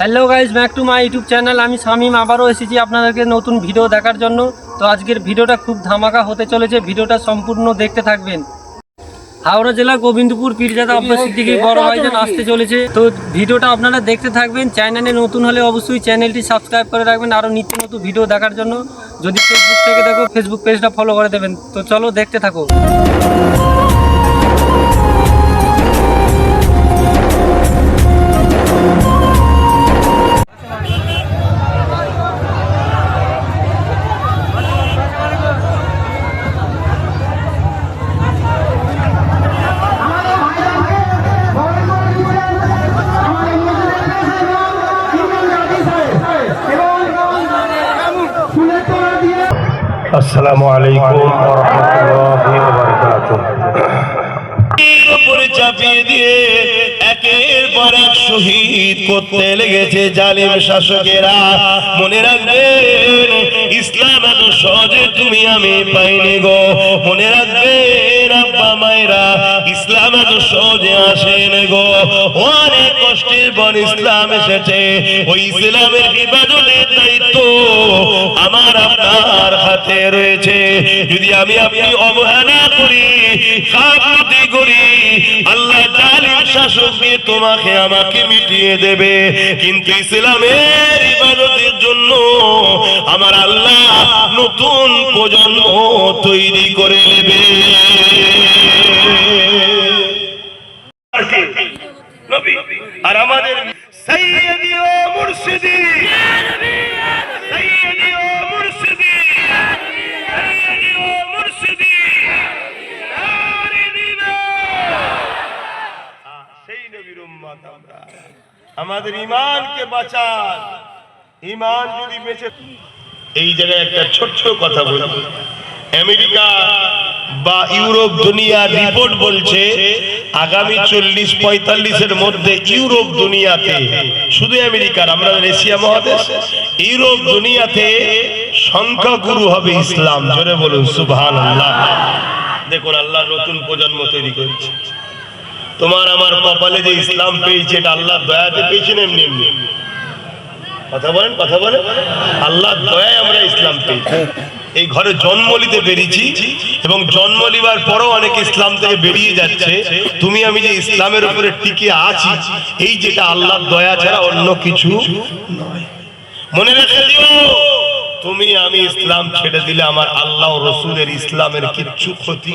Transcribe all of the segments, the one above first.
Hello guys back to my YouTube channel আমি শামিম আবারও এসেছি আপনাদেরকে নতুন ভিডিও দেখার জন্য। তো আজকের ভিডিওটা খুব ধামাকা হতে চলেছে। ভিডিওটা সম্পূর্ণ দেখতে থাকবেন। হাওড়া জেলা গোবিন্দপুর পীরজাদা আব্বাস সিদ্দিকী বড় ভাইজান আসতে চলেছে। তো ভিডিওটা আপনারা দেখতে থাকবেন। চ্যানেলে নতুন হলে অবশ্যই চ্যানেলটি সাবস্ক্রাইব করে রাখবেন। আরও নিত্য নতুন ভিডিও দেখার জন্য। যদি ফেসবুক থেকে দেখো ফেসবুক পেজটা ফলো করে দেবেন। তো চলো দেখতে থাকো। আসসালামু আলাইকুম বারাকাতুহু উপরে চাপিয়ে একের পর শহীদ করতে লেগেছে ইসলাম এত সহজে তুমি আমি পাইনি গো। মনে রাখবেন, আব্বা ইসলাম এত সহজে আসেন গো। অনেক কষ্টের পর ইসলাম এসেছে। ওই ইসলামের হেফাজতের দায়িত্ব আমার আপনার হাতে রয়েছে। যদি আমি আপনি অবহেলা করি গাফলতি করি, আল্লাহ জালিম শাসক দিয়ে তোমাকে আমাকে মিটিয়ে দেবে। কিন্তু ইসলামের ইবাদতের জন্য আমার আল্লাহ নতুন প্রজন্ম তৈরি করে নেবে। আর আমাদের সৈয়দি ও মুর্শিদি আমাদের ইমানকে বাঁচান। ইমান যদি বেঁচে এই জায়গায় একটা ছোট্ট কথা বলি। আমেরিকা বা ইউরোপ দুনিয়ার রিপোর্ট বলছে, আগামী চল্লিশ পঁয়তাল্লিশের মধ্যে ইউরোপ দুনিয়াতে, শুধু আমেরিকার আমরা এশিয়া মহাদেশ, ইউরোপ দুনিয়াতে সংখ্যাগুরু হবে ইসলাম। জোরে বলুন সুবহান আল্লাহ দেখুন, আল্লাহ নতুন প্রজন্ম তৈরি করেছে। তোমার আমার কপালে যে ইসলাম পেয়েছে, এটা আল্লাহ দয়াতে পেয়েছেন এমনি এমনি? কথা বলেন কথা বলেন। আল্লাহ দয়ায় আমরা ইসলাম পেয়েছি। এই ঘরে জন্ম নিতে পেরেছি এবং জন্ম নিবার পরও অনেকে ইসলাম থেকে বেরিয়ে যাচ্ছে। তুমি, আমি যে ইসলামের উপরে টিকে আছি, এই যেটা আল্লাহর দয়া ছাড়া অন্য কিছু মনে রেখে দিও, তুমি, আমি ইসলাম ছেড়ে দিলে আমার আল্লাহ রসুলের ইসলামের কিচ্ছু ক্ষতি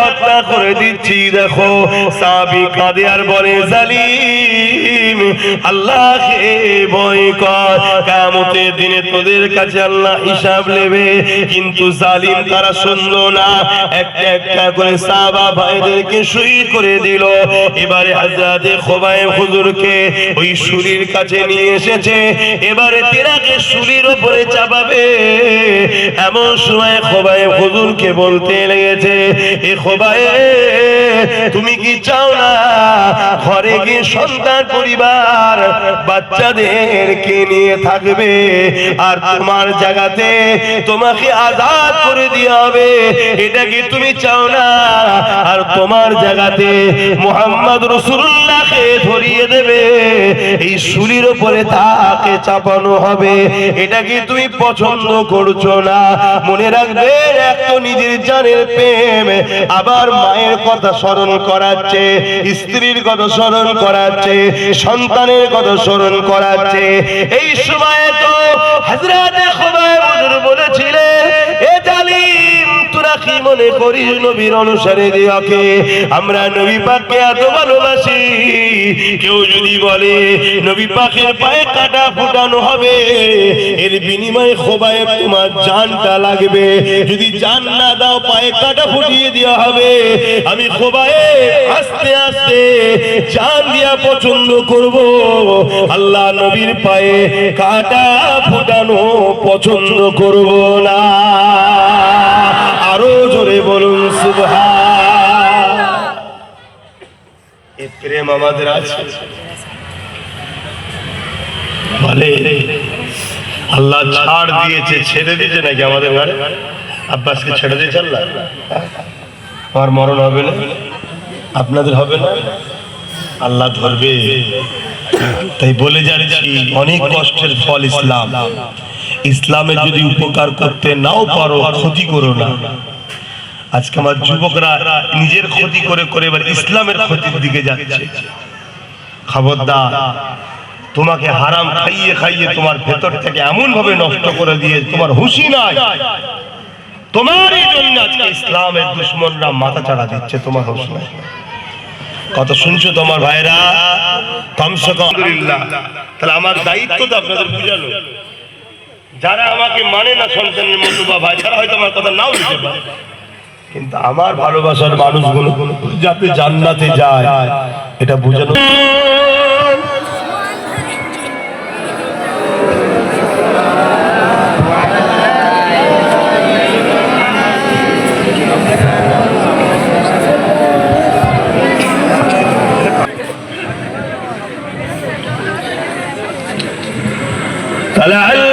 পর এক হত্যা করে দিচ্ছি দেখো। সাহাবী কাঁদে আর বলে জালিম আল্লাহকে ভয় কর। কিয়ামতের দিনে তোদের কাছে আল্লাহ হিসাব নেবে। কিন্তু জালিম তারা শুনলো না। একটা একটা করে সাহাবা ভাইদেরকে করে দিল। এবারে হযরতে খুবাইব হুজুরকে ওই কাছে নিয়ে এসেছে। এবারে তেরাকে উপরে চাপাবে। এমন সময় খোবাইব হুজুরকে বলতে লেগেছে, এ খোবাইব তুমি কি চাও না ঘরে গিয়ে সন্তান পরিবার বাচ্চাদেরকে নিয়ে থাকবে? আর তোমার জায়গাতে তোমাকে আজাদ করে দেওয়া হবে। এটা কি তুমি চাও না? আর তোমার জায়গাতে মোহাম্মদ রসুল্লাহকে ধরিয়ে দেবে। এই শুলির উপরে তাকে চাপানো হবে। এটা কি তুমি পছন্দ করছ না? মনে রাখবে, এক তো নিজের জানের প্রেম আবার মায়ের কথা স্মরণ করাচ্ছে, স্ত্রীর কথা স্মরণ করাচ্ছে সন্তানের কথা স্মরণ করাচ্ছে। এই সময়ে তো হাজরাতে খোদায় করি নবীর অনুসারে দিয়াকে আমরা নবী পাককে এত ভালোবাসি। কেউ যদি বলে, নবী পাকের পায়ে কাটা ফুটানো হবে, এর বিনিময়ে খোবায় তোমার জানটা লাগবে। যদি জান না দাও, পায়ে কাটা ফুটিয়ে দেওয়া হবে। আমি খোবায়ে আস্তে আস্তে জান দিয়া পছন্দ করব। আল্লাহ নবীর পায়ে কাটা ফুটানো পছন্দ করব না। আরও জোরে বলুন প্রেম আমাদের আছে। বলে, আল্লাহ ছাড় দিয়েছে, ছেড়ে দিয়েছে নাকি আমাদের ঘরে? আব্বাসকে ছেড়ে দিয়েছে আল্লাহ। আমার মরণ হবে না, আপনাদের হবে না। আল্লাহ ধরবে। তাই বলে যাচ্ছি, অনেক কষ্টের ফল ইসলাম। ইসলামের যদি উপকার করতে নাও পারো ক্ষতি করো না। আজকে আমার যুবকরা নিজের ক্ষতি করে করে এবার ইসলামের ক্ষতির দিকে যাচ্ছে। খবরদার তোমাকে হারাম খাইয়ে খাইয়ে তোমার ভেতর থেকে এমন ভাবে নষ্ট করে দিয়ে তোমার হুশি নাই। তোমারই জন্য আজকে ইসলামের দুশ্মনরা মাথা চাড়া দিচ্ছে তোমার হুশ নাই। কত শুনছো তোমার ভাইরা কমসে কম। তাহলে আমার দায়িত্ব তো আপনাদের বুঝানো যারা আমাকে মানে না সন্তানের মতো বা ভাই যারা হয়তো আমার কথা নাও নিতে পারে কিন্তু আমার ভালোবাসার মানুষগুলো যাতে জান্নাতে যায় এটা বোঝানো طلع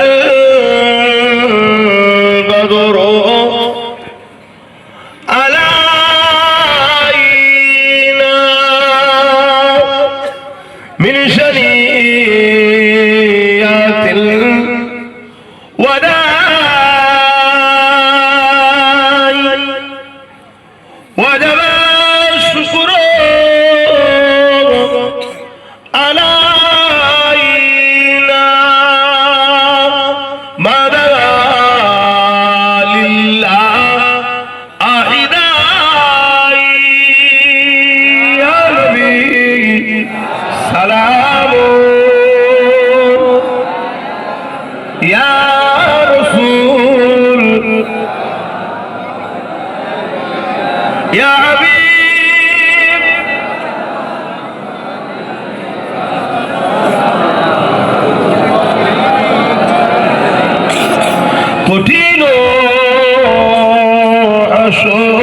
আসো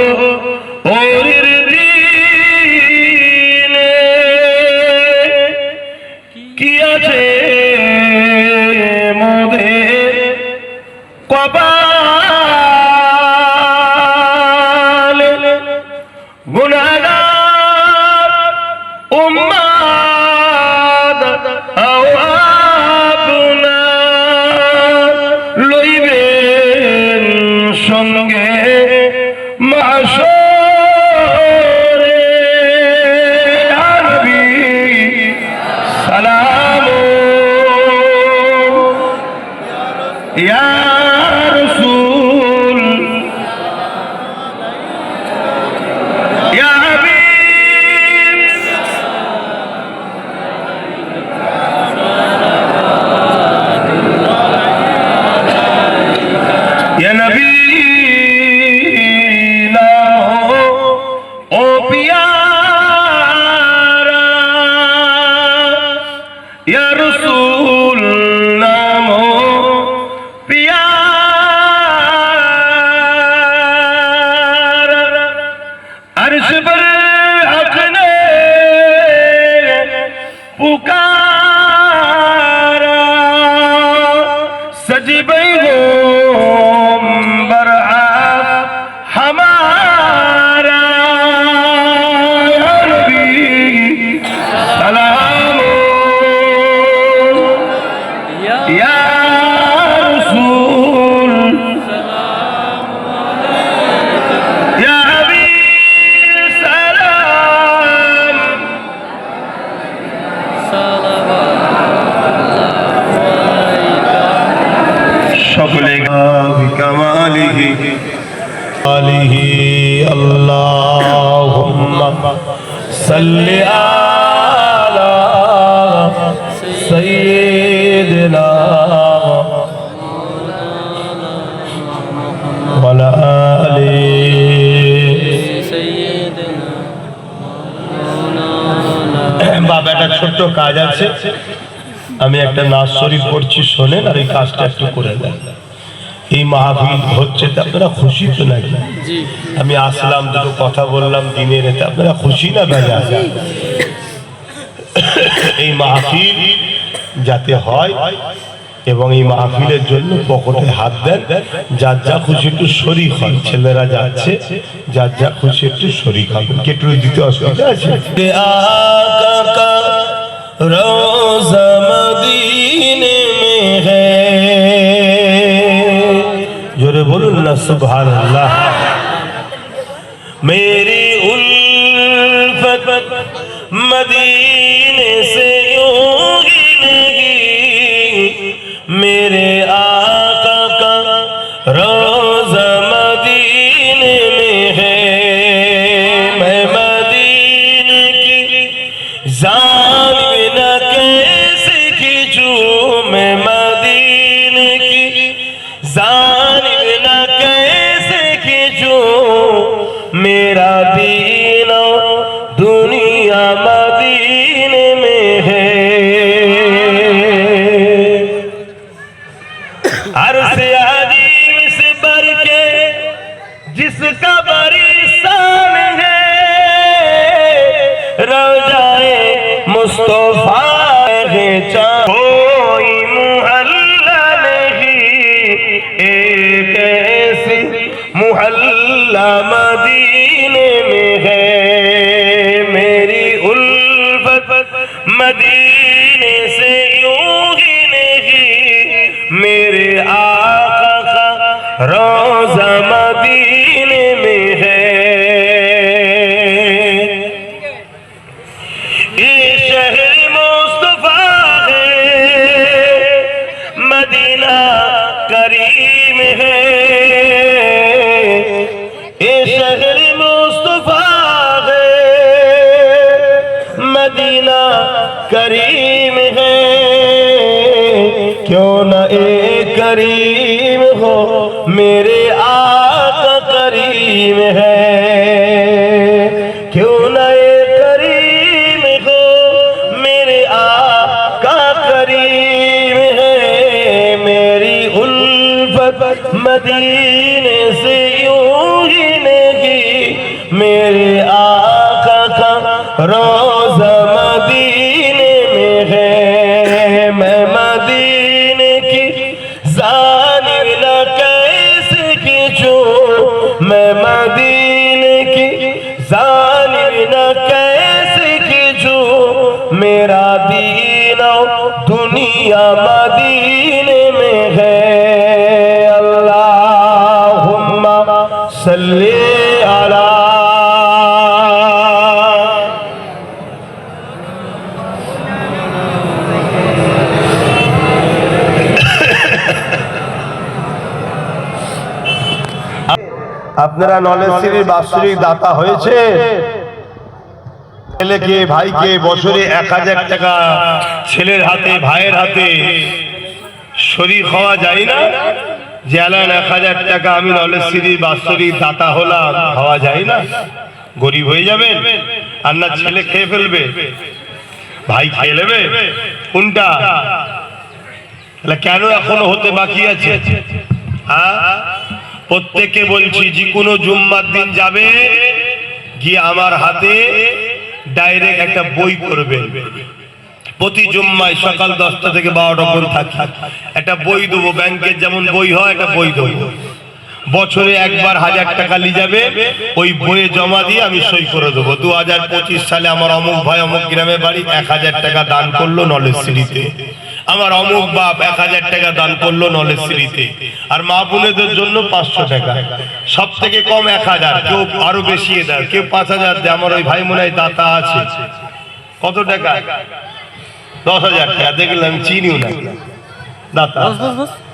ছোট্ট কাজ আছে। আমি একটা নাচ শরীফ পড়ছি শোনেন আর এই কাজটা একটু করে দেন। এই মাহফিল হচ্ছে তো আপনারা খুশি তো নাকি? আমি আসলাম দুটো কথা বললাম দিনের এতে আপনারা খুশি না বেজা এই মাহফিল যাতে হয় এবং এই মাহফিলের জন্য পকেটে হাত দেন যার যা খুশি একটু শরিক হয় ছেলেরা যাচ্ছে যার যা খুশি একটু শরিক হবেন কেটু দিতে অসুবিধা আছে? روز مدینے میں ہے۔ جورے بولو اللہ سبحان اللہ میری الفت مدینے سے یوں گی میرے एक करीम हो मेरे न कैसे खींचूं मेरा दीन दुनिया मदीने में है अल्लाहुम्मा सल्ली अला আপনারা নলেজ সিরির বাৎসরিক দাতা হয়েছে ছেলেকে, ভাইকে বছরে এক হাজার টাকা। ছেলের হাতে, ভাইয়ের হাতে। শরীর হওয়া যায় না। আলান এক হাজার টাকা, আমি নলেজ সিরির বাৎসরিক দাতা হলাম। হওয়া যায় না। গরিব হয়ে যাবেন আর না ছেলে খেয়ে ফেলবে। ভাই খেয়ে নেবে। কোনটা? কেন এখনও হতে বাকি আছে? প্রত্যেককে বলছি, যে কোনো জুম্মার দিন যাবে, গিয়ে আমার হাতে ডাইরেক্ট একটা বই করবে। প্রতি জুম্মায় সকাল দশটা থেকে বারোটা পর্যন্ত থাকি। একটা বই দেবো, ব্যাংকের যেমন বই হয়, একটা বই দেবো। বছরে একবার হাজার টাকা নিয়ে যাবে, ওই বইয়ে জমা দিয়ে আমি সই করে দেবো। দু হাজার পঁচিশ সালে আমার অমুক ভাই অমুক গ্রামে বাড়ি এক হাজার টাকা দান করল নলেজ সিঁড়িতে। আমার অমুক বাপ এক হাজার টাকা দান করল নলেজ শ্রীতে আর মা বোনেদের জন্য পাঁচশো টাকা। সব থেকে কম এক হাজার। কেউ আরও বেশি দেয়। কেউ পাঁচ হাজার দেয়। আমার ওই ভাই মনে হয় দাতা আছে। কত টাকা? দশ হাজার টাকা। দেখলাম চিনিও না। দাতা।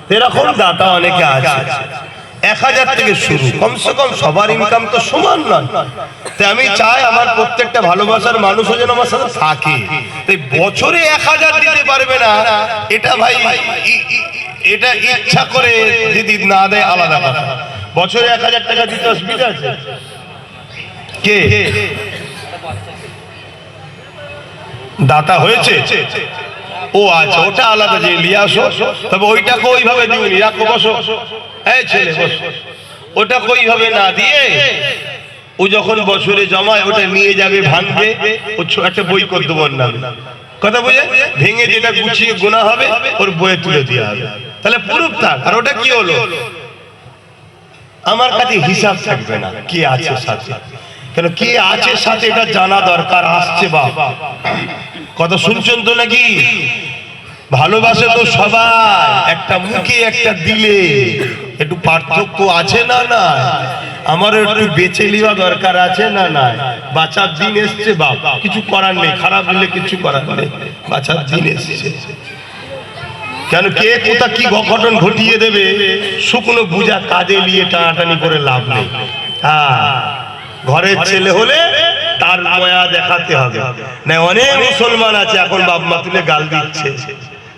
এরকম দাতা অনেকে আছে। এক হাজার থেকে শুরু। কমসে কম সবার ইনকাম তো সমান নয়। তাই আমি চাই আমার প্রত্যেকটা ভালোবাসার মানুষও যেন আমার সাথে থাকে। তাই বছরে এক হাজার দিতে পারবে না, এটা ভাই এটা ইচ্ছা করে যদি না দেয় আলাদা কথা। বছরে এক হাজার টাকা দিতে অসুবিধা আছে? কে? দাতা হয়েছে? ও আচ্ছা ওটা আলাদা যে নিয়ে আসো। তবে ওইটাকে ওইভাবে দিবনি রাখো, বসো। এই ছেলে, বসো। ওটাকে ওইভাবে না দিয়ে ও যখন বছরে জমায়, ওটা নিয়ে যাবে, ভাঙবে। ও একটা বই করে দেবো নামে। কথা বুঝে ভেঙে যেটা গুছিয়ে গোনা হবে, ওর বইয়ে তুলে দেওয়া হবে। তাহলে পুরুপ থাক আর ওটা কি হলো? আমার কাছে হিসাব থাকবে না, কে আছে সাথে। কেন, কে আছে সাথে এটা জানা দরকার, আসছে বাপ। কথা শুনছেন তো নাকি? ভালোবাসে তো সবাই। একটা মুখে, একটা দিলে। একটু পার্থক্য আছে না না আমার একটু বেঁচে নেওয়া দরকার আছে না না বাঁচার দিন এসছে, বাপ। কিছু করার নেই। খারাপ হলে কিছু করার নেই। বাঁচার দিন এসছে। কেন কে, কোথা কি অঘটন ঘটিয়ে দেবে? শুকনো বুঝা কাজে নিয়ে টানাটানি করে লাভ নেই। হ্যাঁ। ঘরের ছেলে হলে তার ময়া দেখাতে হবে। না অনেক মুসলমান আছে এখন বাপ মা তুলে গাল দিচ্ছে।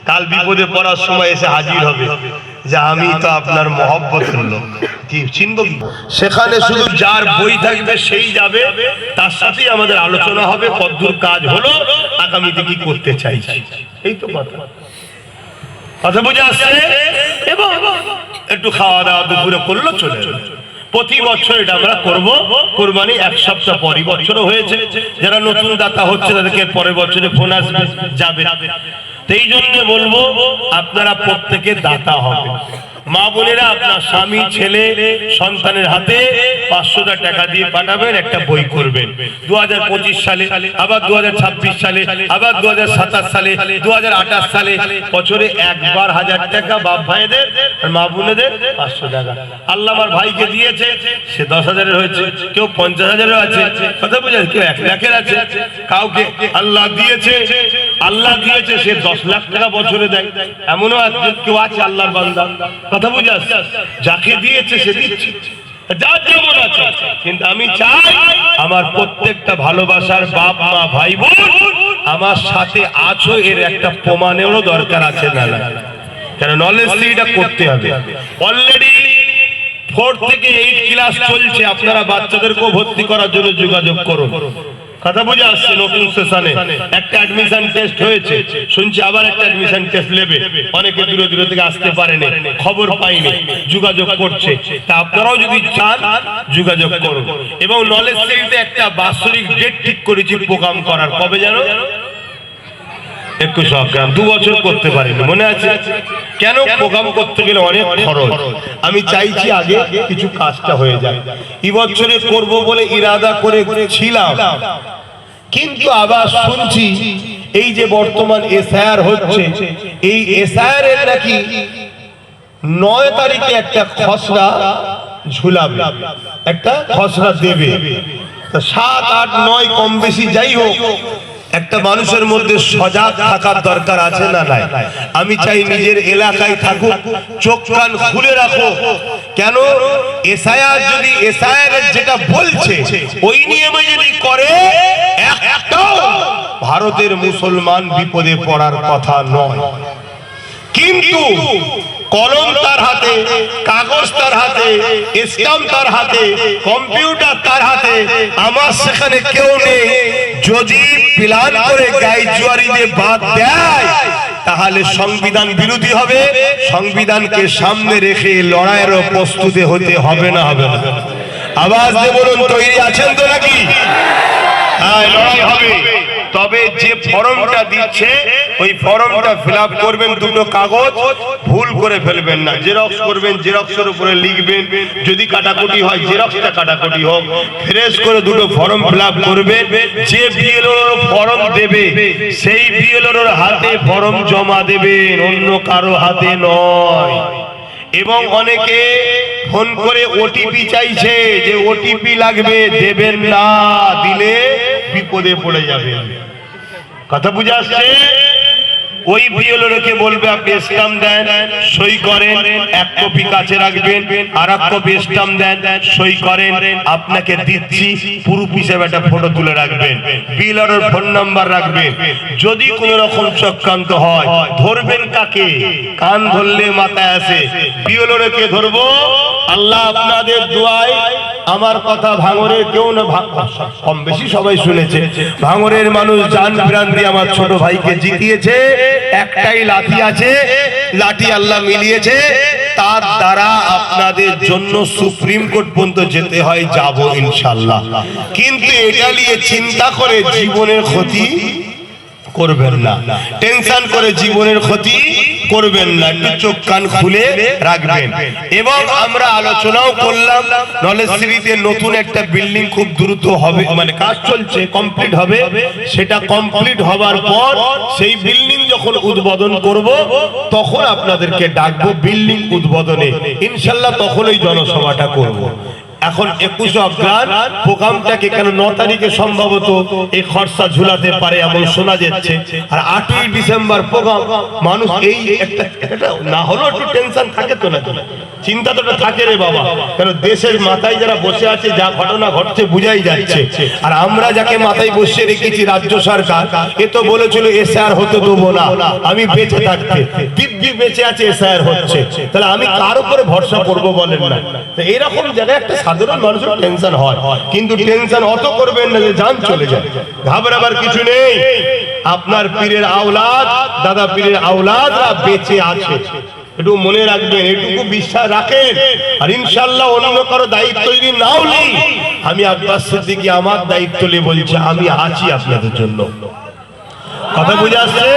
কাল বিপদে পড়ার সময় এসে হাজির হবে। যে আমি তো আপনার মহব্বতের লোক। চিনব সেখানে শুধু যার বই থাকবে সেই যাবে। তার সাথেই আমাদের আলোচনা হবে কদ্দূর কাজ হলো আগামীতে কি করতে চাইছি। এই তো কথা। কথা বুঝে আসছে? এবং একটু খাওয়া দাওয়া দুপুরে করল চলে এলো। প্রতি বছর এটা আমরা করব। কোরবানি এক সপ্তাহ পরই বছর হয়েছে। যারা নতুন দাতা হচ্ছে, তাদেরকে পরের বছরে ফোন আসবে, যাবে। সেই জন্য বলব, আপনারা প্রত্যেকে দাতা হবে মা বোনেরা, আপনার স্বামী, ছেলে, সন্তানের হাতে পাঁচশোটা টাকা দিয়ে পাঠাবেন, একটা বই করবেন। দু সালে, আবার দু সালে, আবার দু সালে দু সালে, বছরে একবার হাজার টাকা বাপ ভাইদের আর মা বোনেদের পাঁচশো টাকা। আল্লাহ আমার ভাইকে দিয়েছে, সে দশ হাজারের হয়েছে, কেউ পঞ্চাশ হাজারের আছে, কথা বুঝে কেউ এক লাখের আছে, কাউকে আল্লাহ দিয়েছে আল্লাহ দিয়েছে, সে দশ লাখ টাকা বছরে দেয়। এমনও আছে কেউ আছে আল্লাহর বান্দা। কথা বুঝে আসছে যাকে দিয়েছে সে দিচ্ছে। কিন্তু আমি চাই আমার প্রত্যেকটা ভালোবাসার বাপ, মা ভাই বোন আমার সাথে আছো এর একটা প্রমাণেরও দরকার আছে না কেন নলেজ এটা করতে হবে। অলরেডি ফোর থেকে এইট ক্লাস চলছে। আপনারা বাচ্চাদেরকেও ভর্তি করার জন্য যোগাযোগ করুন। কথা বুঝে আসছে নতুন সেশনে একটা অ্যাডমিশন টেস্ট হয়েছে। শুনছি আবার একটা অ্যাডমিশন টেস্ট নেবে। অনেকে দূরে দূরে থেকে আসতে পারেনি খবর পাইনি। যোগাযোগ করছে। তা আপনারাও যদি চান, যোগাযোগ করুন। এবং নলেজ সিটিতে একটা বাৎসরিক ডেট ঠিক করেছি প্রোগ্রাম করার। কবে জানো একুশ দু বছর করতে পারিনি, মনে আছে? কেন প্রোগ্রাম করতে গেলে অনেক খরচ? আমি চাইছি আগে কিছু কাজটা হয়ে যায় বছরে করব বলে ইরাদা করে ছিলাম। কিন্তু আবার শুনছি এই যে বর্তমান এসআর হচ্ছে, এই এসআর এর নাকি নয় তারিখে একটা খসড়া ঝুলাবে, একটা খসড়া দেবে। সাত, আট, নয় কম বেশি যাই হোক একটা মানুষের মধ্যে সজাগ থাকার দরকার আছে না নাই? আমি চাই নিজের এলাকায় থাকুক চোখ কান খুলে রাখো। কেন? এসআইআর যদি এসআইআর যেটা বলছে ওই নিয়মে যদি করে একটাও ভারতের মুসলমান বিপদে পড়ার কথা নয়। কিন্তু কলম তার হাতে, কাগজ তার হাতে, স্টাম্প তার হাতে, কম্পিউটার তার হাতে, আমার সেখানে কেউ নেই। যদি প্ল্যান করে গাই জুয়ারিদের বাদ দেয়, তাহলে সংবিধান বিরোধী হবে। সংবিধানকে সামনে রেখে লড়াইয়েরও প্রস্তুতি হতে হবে না হবে না। দিয়ে বলুন, তৈরি আছেন তো নাকি? হ্যাঁ লড়াই হবে। তবে যে ফর্মটা দিচ্ছে, ওই ফর্মটা ফিল করবেন দুটো কাগজ, ভুল করে ফেলবেন না। জেরক্স করবেন জেরক্সের উপরে লিখবেন। যদি কাটাকুটি হয় জেরক্সটা কাটাকুটি হোক। ফ্রেশ করে দুটো ফর্ম ফিল করবেন। যে বিএলওর ফর্ম দেবে, সেই বিএলওর হাতে ফর্ম জমা দেবেন, অন্য কারও হাতে নয়। এবং অনেকে ফোন করে ওটিপি চাইছে যে ওটিপি লাগবে, দেবেন না, দিলে বিপদে পড়ে যাবে। কথা বুঝে আসছে? ওই বিএলওকে বলবে, আপনি স্টাম্প দেন, সই করেন, এক কপি কাছে রাখবেন, আর এক কপি স্টাম্প দেন, সই করেন, আপনাকে দিচ্ছি, পুরুপ হিসেবে একটা ফটো তুলে রাখবেন। বিএলওর ফোন নাম্বার রাখবেন। যদি কোনো রকম চক্রান্ত হয়, ধরবেন কাকে? কান ধরলে মাথায় আসে। বিএলওকে ধরবো। আল্লাহ আপনাদের দোয়ায় আমার কথা ভাঙরের কেউ না কম বেশি সবাই শুনেছে। ভাঙরের মানুষ জান প্রাণ দিয়ে আমার ছোট ভাইকে জিতিয়েছে। একটাই লাঠি আছে, লাঠি আল্লাহ মিলিয়েছে। তার দ্বারা আপনাদের জন্য সুপ্রিম কোর্ট পর্যন্ত যেতে হয়, যাব ইনশাল্লাহ কিন্তু এটা নিয়ে চিন্তা করে জীবনের ক্ষতি করবেন না। টেনশন করে জীবনের ক্ষতি করবেন না, একটু চোখ কান খুলে রাখবেন। এবং আমরা আলোচনাও করলাম, নলেজ সিটিতে নতুন একটা বিল্ডিং খুব দ্রুত হবে মানে কাজ চলছে কমপ্লিট হবে। সেটা কমপ্লিট হবার পর সেই বিল্ডিং যখন উদ্বোধন করব, তখন আপনাদেরকে ডাকবো বিল্ডিং উদ্বোধনে। ইনশাল্লাহ তখন ওই জনসভাটা করব। এখন একুশে অগ্রাণ প্রোগ্রামটাকে কেন ন তারিখে সম্ভবত এই খরচা ঝুলাতে পারে এমন শোনা যাচ্ছে। আর আটই ডিসেম্বর প্রোগ্রাম, মানুষ এই একটা না হলেও একটু টেনশন থাকে তো না চিন্তা তো থাকে রে বাবা। কেন দেশের মাথায় যারা বসে আছে, যা ঘটনা ঘটছে বুঝাই যাচ্ছে। আর আমরা যাকে মাথায় বসিয়ে রেখেছি রাজ্য সরকার, এ তো বলেছিল এসআর হতে দেবো না। আমি বেঁচে থাকতে। দিব্যি বেঁচে আছে এসআর হচ্ছে। তাহলে আমি কার উপরে ভরসা করব বলেন না? এরকম জায়গায় একটা সাধারণ মানুষের টেনশন হয়। কিন্তু টেনশন অত করবেন না যে জান চলে যায় ঘাবড়াবার কিছু নেই। আপনার পীরের আওলাদ, দাদা পীরের আওলাদরা বেঁচে আছে। একটু মনে রাখবেন, এটুকু বিশ্বাস রাখেন। আর ইনশাল্লাহ অন্য কারও দায়িত্ব যদি নাও নেই, আমি আব্বাস সিদ্দিকী আমার দায়িত্ব নিয়ে বলছি, আমি আছি আপনাদের জন্য। কথা বুঝে আসছে?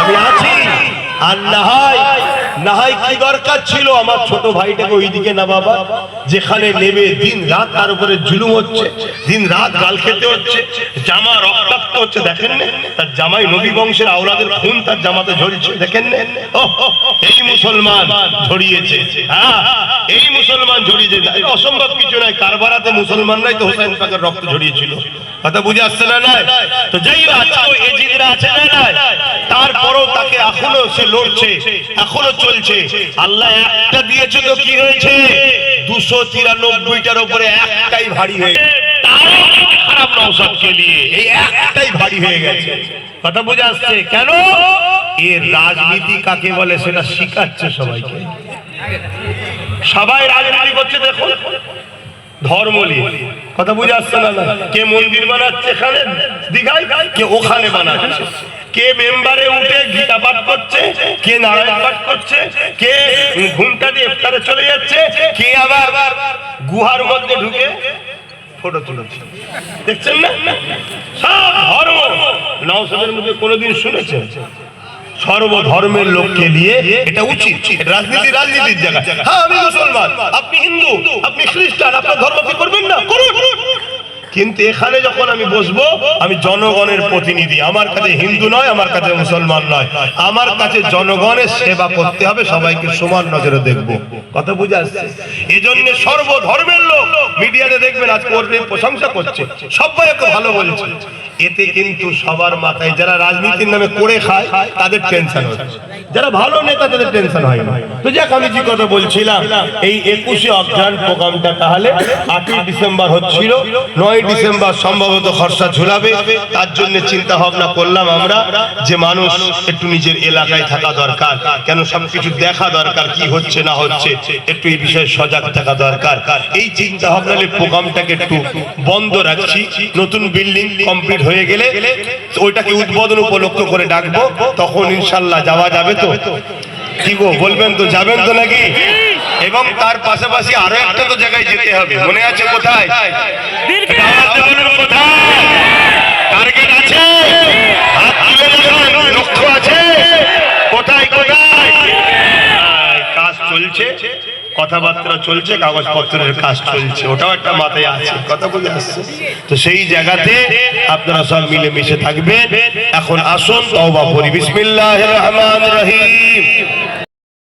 আমি আছি। আর নাহাই নাহাই কি দরকার ছিল? আমার ছোট ভাইটাকে ওইদিকে না বাবা, যেখানে নেবে দিন রাত তার উপরে জুলুম হচ্ছে, দিন রাত গাল খেতে হচ্ছে, জামা রক্তাক্ত হচ্ছে, দেখেন না? তার জামাই নবী বংশের আওলাদের খুন, তার জামাতে ঝরছে, দেখেন না? এই মুসলমান ঝরিয়েছে। হ্যাঁ এই মুসলমান ঝরিয়েছে। অসম্ভব কিছু নয় কারবারাতে মুসলমানরাই তো হোসেন পাকের রক্ত ঝরিয়েছিল। কথা বুঝে আসছে না নাই? তো যাই আজকেও এজিদরা আছে না নাই? তারপরও তাকে এখনও সে লড়ছে, এখনও চলছে। আল্লাহ একটা দিয়েছে তো কি হয়েছে? দুশো তিরানব্বইটার উপরে একটাই ভারী হয়ে খারাপ এই একটাই ভারী হয়ে গেছে। কথা বুঝে আসছে কেন? এর রাজনীতি কাকে বলে সেটা শিখাচ্ছে সবাইকে। সবাই রাজনীতি করছে দেখো ধর্ম নিয়ে কথা বুঝে আসছে না? কে মন্দির বানাচ্ছে এখানে? দীঘায়? কে ওখানে বানাচ্ছে? কে মেম্বারে উঠে গীতা পাঠ করছে? কে নারায়ণ পাঠ করছে? কে ঘুমটা দিয়ে ইফতারে চলে যাচ্ছে? কে আবার গুহার মধ্যে ঢুকে ফটো তুলেছে? দেখছেন না? সব ধর্ম। নওসাদের মধ্যে কোনোদিন শুনেছেন? সর্বধর্মের লোককে নিয়ে এটা উচিত। রাজনীতি রাজনীতির জায়গা হ্যাঁ আমি মুসলমান। আপনি হিন্দু। আপনি খ্রিস্টান। আপনার ধর্মকে করবেন না? করুন। কিন্তু এখানে যখন আমি বসবো আমি জনগণের প্রতিনিধি। আমার কাছে হিন্দু নয় আমার কাছে মুসলমান নয়। আমার কাছে জনগণের সেবা করতে হবে সবাইকে সমান নজরে দেখব। কথা বুঝে আসছে? এই জন্য সর্বধর্মের লোক মিডিয়াতে দেখবেন আজ করবে প্রশংসা করছে। সবাই ভালো বলছে। এতে কিন্তু সবার মাথায় যারা রাজনীতির নামে করে খায়, তাদের টেনশন হচ্ছে। যারা ভালো নেতা, তাদের টেনশন হয় না। তো যাক, আমি যে কথা বলছিলাম, এই একুশে অগ্রাণ প্রোগ্রামটা তাহলে আটই ডিসেম্বর হচ্ছিল। নয় ডিসেম্বর সম্ভবত খরচা ঝুলাবে। তার জন্য চিন্তা ভাবনা করলাম আমরা যে মানুষ একটু নিজের এলাকায় থাকা দরকার। কেন সবকিছু দেখা দরকার, কি হচ্ছে, না হচ্ছে, একটু এই বিষয়ে সজাগ থাকা দরকার। এই চিন্তা ভাবনা প্রোগ্রামটাকে একটু বন্ধ রাখছি। নতুন বিল্ডিং কমপ্লিট হয়ে গেলে ওইটাকে উদ্বোধন উপলক্ষ করে ডাকবো তখন ইনশাল্লাহ যাওয়া যাবে তো। কি গো বলবেন তো যাবেন তো নাকি? এবং তার পাশাপাশি আরও একটা তো জায়গায় যেতে হবে। মনে আছে কোথায়? কোথায় টার্গেট আছে? হাত তুলে দেখান, লক্ষ্য আছে? কোথায় কোথায়? কাজ চলছে। কথাবার্তা চলছে, কাগজপত্রের কাজ চলছে, ওটাও একটা মাথায় আছে, কথা বলে আসছে। তো সেই জায়গাতে আপনারা সব মিলেমিশে থাকবেন। এখন আসুন, তওবা পরিবেশ বিসমিল্লাহির রহমানির রহিম।